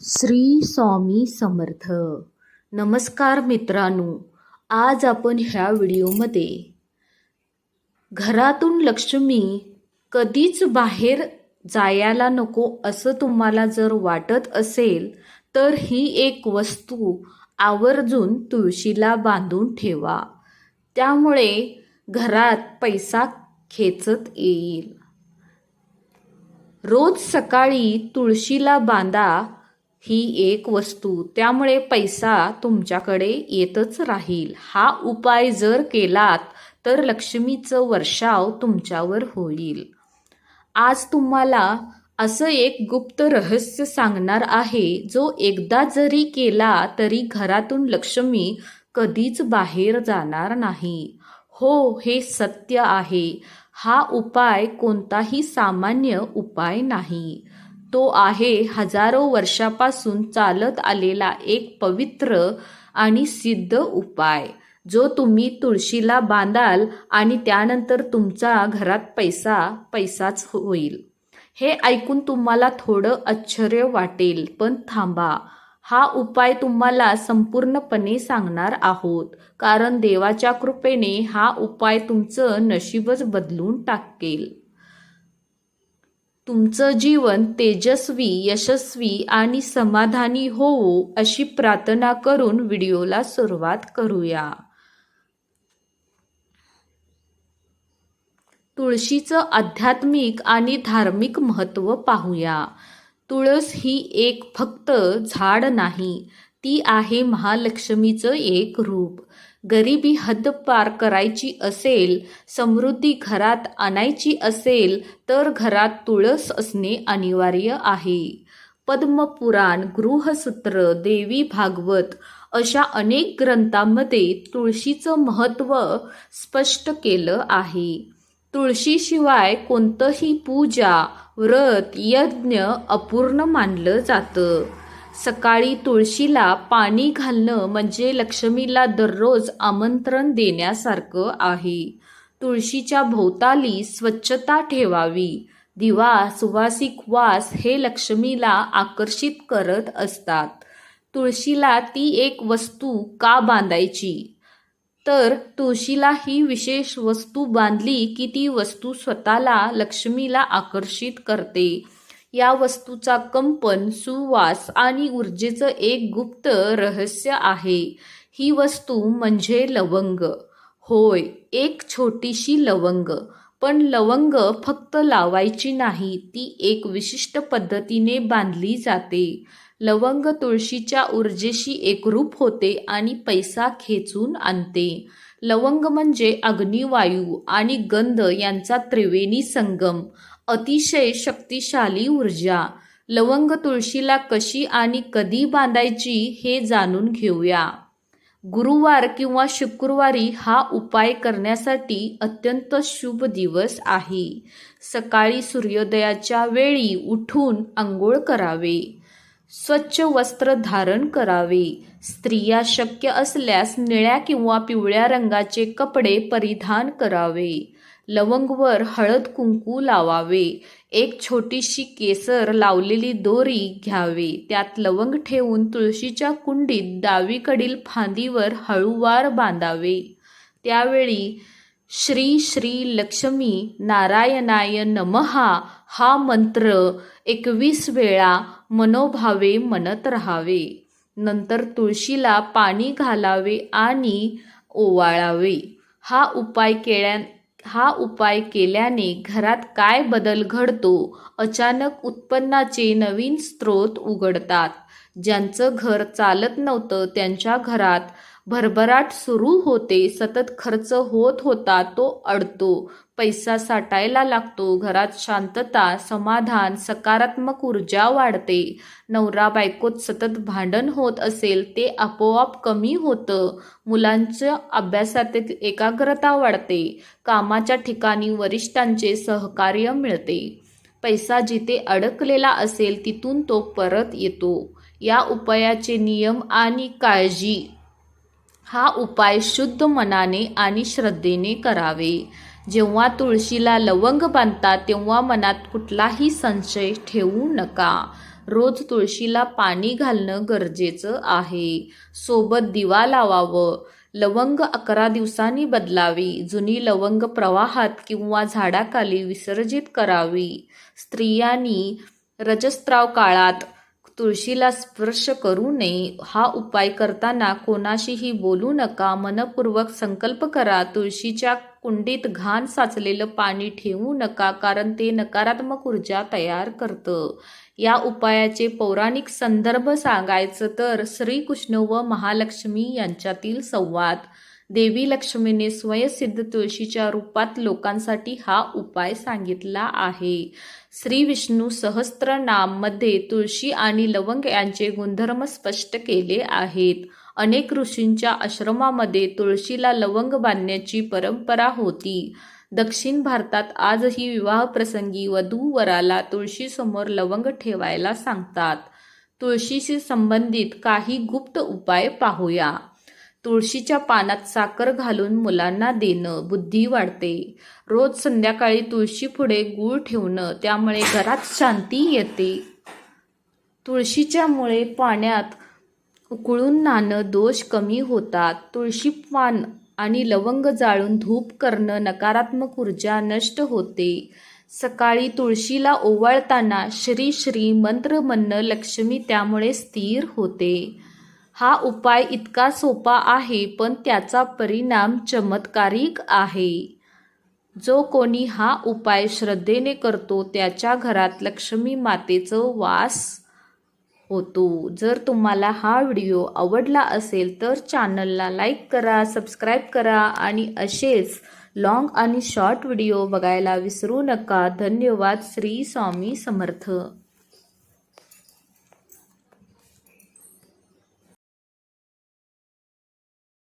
श्री स्वामी समर्थ. नमस्कार मित्रांनो आज आपण ह्या व्हिडिओमध्ये घरातून लक्ष्मी कधीच बाहेर जायला नको असं तुम्हाला जर वाटत असेल तर ही एक वस्तू आवर्जून तुळशीला बांधून ठेवा. त्यामुळे घरात पैसा खेचत येईल. रोज सकाळी तुळशीला बांधा ही एक वस्तू. त्यामुळे पैसा तुमच्याकडे येतच राहील. हा उपाय जर केलात तर लक्ष्मीचं वर्षाव तुमच्यावर होईल. आज तुम्हाला असं एक गुप्त रहस्य सांगणार आहे जो एकदा जरी केला तरी घरातून लक्ष्मी कधीच बाहेर जाणार नाही. हो हे सत्य आहे. हा उपाय कोणताही सामान्य उपाय नाही. तो आहे हजारो वर्षापासून चालत आलेला एक पवित्र आणि सिद्ध उपाय जो तुम्ही तुळशीला बांधाल आणि त्यानंतर तुमचा घरात पैसा पैसाच होईल. हे ऐकून तुम्हाला थोडं आश्चर्य वाटेल पण थांबा. हा उपाय तुम्हाला संपूर्णपणे सांगणार आहोत कारण देवाच्या कृपेने हा उपाय तुमचं नशीबच बदलून टाकेल. तुमचं जीवन तेजस्वी यशस्वी आणि समाधानी होवो अशी प्रार्थना करून व्हिडिओला सुरुवात करूया. तुळशीचं आध्यात्मिक आणि धार्मिक महत्त्व पाहूया. तुळस ही एक फक्त झाड नाही ती आहे महालक्ष्मीचं एक रूप. गरिबी हद्द पार करायची असेल समृद्धी घरात आणायची असेल तर घरात तुळस असणे अनिवार्य आहे. पद्मपुराण गृहसूत्र देवी भागवत अशा अनेक ग्रंथांमध्ये तुळशीचं महत्त्व स्पष्ट केलं आहे. तुळशीशिवाय कोणतंही पूजा व्रत यज्ञ अपूर्ण मानलं जातं. सकाळी तुळशीला पाणी घालणं म्हणजे लक्ष्मीला दररोज आमंत्रण देण्यासारखं आहे. तुळशीच्या भोवताली स्वच्छता ठेवावी. दिवा सुवासिक वास हे लक्ष्मीला आकर्षित करत असतात. तुळशीला ती एक वस्तू का बांधायची? तर तुळशीला ही विशेष वस्तू बांधली की ती वस्तू स्वतःला लक्ष्मीला आकर्षित करते. या वस्तूचा कंपन सुवास आणि ऊर्जेचं एक गुप्त रहस्य आहे. ही वस्तू म्हणजे लवंग. होय एक छोटीशी लवंग. पण लवंग फक्त लावायची नाही ती एक विशिष्ट पद्धतीने बांधली जाते. लवंग तुळशीच्या ऊर्जेशी एकरूप होते आणि पैसा खेचून आणते. लवंग म्हणजे अग्निवायू आणि गंध यांचा त्रिवेणी संगम. अतिशय शक्तिशाली ऊर्जा. लवंग तुळशीला कशी आणि कधी बांधायची हे जाणून घेऊया. गुरुवार किंवा शुक्रवारी हा उपाय करण्यासाठी अत्यंत शुभ दिवस आहे. सकाळी सूर्योदयाच्या वेळी उठून आंघोळ करावे. स्वच्छ वस्त्र धारण करावे. स्त्रिया शक्य असल्यास निळ्या किंवा पिवळ्या रंगाचे कपडे परिधान करावे. लवंगवर हळद कुंकू लावावे. एक छोटीशी केसर लावलेली दोरी घ्यावे. त्यात लवंग ठेवून तुळशीच्या कुंडीत डावीकडील फांदीवर हळूवार बांधावे. त्यावेळी श्री श्री लक्ष्मी नारायणाय नमहा हा मंत्र एकवीस वेळा मनोभावे म्हणत राहावे. नंतर तुळशीला पाणी घालावे आणि ओवाळावे. हा उपाय केल्या हा उपाय केल्याने घरात काय बदल घडतो? अचानक उत्पन्नाचे नवीन स्रोत उघडतात. ज्यांचं घर चालत नव्हतं त्यांच्या घरात भरभराट सुरू होते सतत खर्च होत होता तो अडतो. पैसा साठायला लागतो घरात शांतता समाधान सकारात्मक ऊर्जा वाढते. नवरा बायकोत सतत भांडण होत असेल ते आपोआप कमी होतं. मुलांच्या अभ्यासात एकाग्रता वाढते. कामाच्या ठिकाणी वरिष्ठांचे सहकार्य मिळते. पैसा जिथे अडकलेला असेल तिथून तो परत येतो. या उपायाचे नियम आणि काळजी. हा उपाय शुद्ध मनाने आणि श्रद्धेने करावे. जेव्हा तुळशीला लवंग बांधता तेव्हा मनात कुठलाही संशय ठेवू नका. रोज तुळशीला पाणी घालणं गरजेचं आहे. सोबत दिवा लावावं. लवंग अकरा दिवसांनी बदलावी. जुनी लवंग प्रवाहात किंवा झाडाखाली विसर्जित करावी. स्त्रियांनी रजस्त्राव काळात तुळशीला स्पर्श करू नये. हा उपाय करताना कोणाशीही बोलू नका. मनपूर्वक संकल्प करा. तुळशीच्या कुंडीत घाण साचलेलं पाणी ठेवू नका कारण ते नकारात्मक ऊर्जा तयार करतं. या उपायाचे पौराणिक संदर्भ सांगायचं तर श्रीकृष्ण व महालक्ष्मी यांच्यातील संवाद. देवी लक्ष्मीने स्वयंसिद्ध तुळशीच्या रूपात लोकांसाठी हा उपाय सांगितला आहे. श्री विष्णू सहस्त्रनाममध्ये तुळशी आणि लवंग यांचे गुणधर्म स्पष्ट केले आहेत. अनेक ऋषींच्या आश्रमामध्ये तुळशीला लवंग बांधण्याची परंपरा होती. दक्षिण भारतात आजही विवाहप्रसंगी वधू वराला तुळशीसमोर लवंग ठेवायला सांगतात. तुळशीशी संबंधित काही गुप्त उपाय पाहूया. तुळशीच्या पानात साखर घालून मुलांना देणं बुद्धी वाढते. रोज संध्याकाळी तुळशी पुढे गूळ ठेवणं त्यामुळे घरात शांती येते. तुळशीच्या मुळे पाण्यात उकळून नाणं दोष कमी होतात. तुळशी पान आणि लवंग जाळून धूप करणं नकारात्मक ऊर्जा नष्ट होते. सकाळी तुळशीला ओवाळताना श्री श्री मंत्र म्हणणं लक्ष्मी त्यामुळे स्थिर होते. हा उपाय इतका सोपा आहे पण त्याचा परिणाम चमत्कारिक आहे. जो कोणी हा उपाय श्रद्धेने करतो त्याच्या घरात लक्ष्मी मातेचं वास होतो. जर तुम्हाला हा व्हिडिओ आवडला असेल तर चॅनलला लाईक करा सबस्क्राईब करा आणि असेच लॉंग आणि शॉर्ट व्हिडिओ बघायला विसरू नका. धन्यवाद. श्री स्वामी समर्थ.